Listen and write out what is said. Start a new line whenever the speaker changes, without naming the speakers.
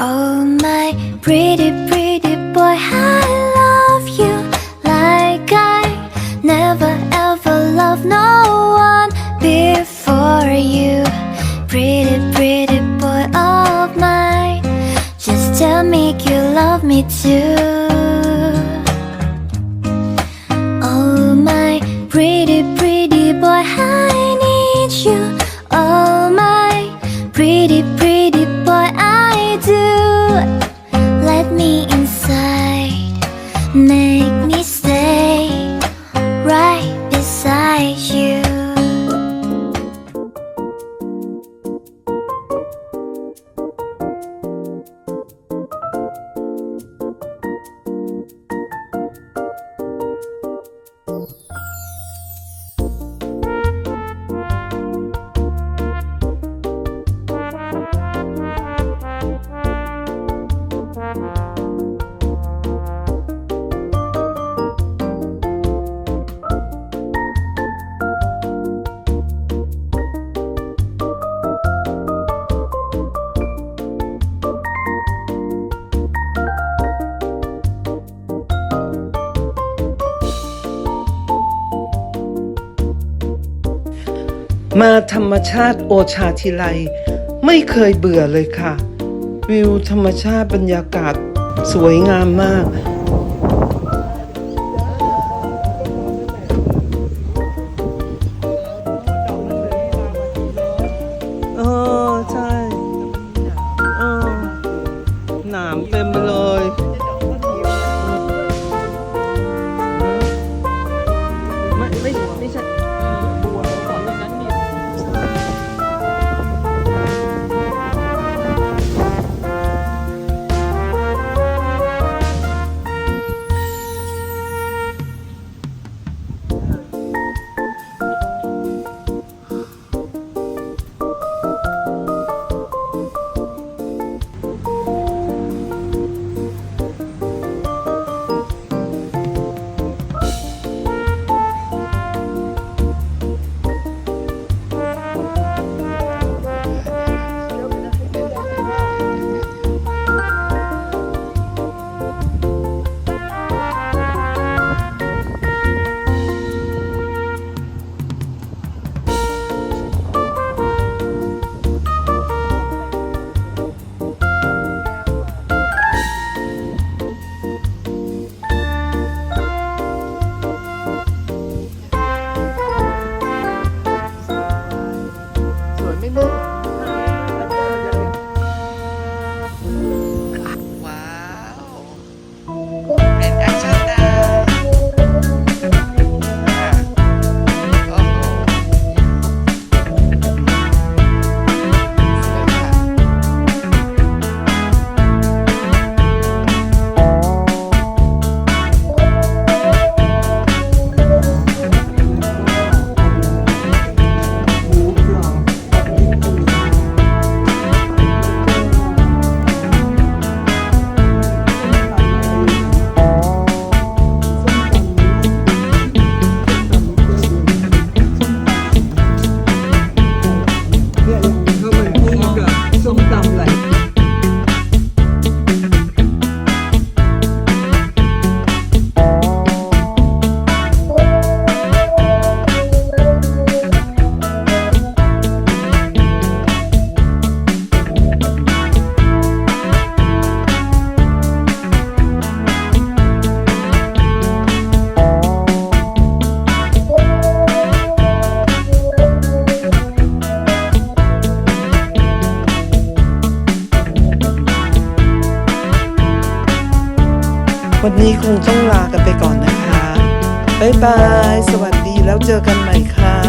Oh my pretty pretty boy I love you like I never ever loved no one before you. Pretty pretty boy of mine Just tell me you love me too 每
มาธรรมชาติโอชาทีไรไม่เคยเบื่อเลยค่ะ วิวธรรมชาติบรรยากาศสวยงามมากเออใช่เออหนามเต็มไปเลย วั
นนี้ค
งต้องลากันไปก่อนนะคะ บ๊ายบาย สวัสดีแล้วเจอกันใหม่ค่ะ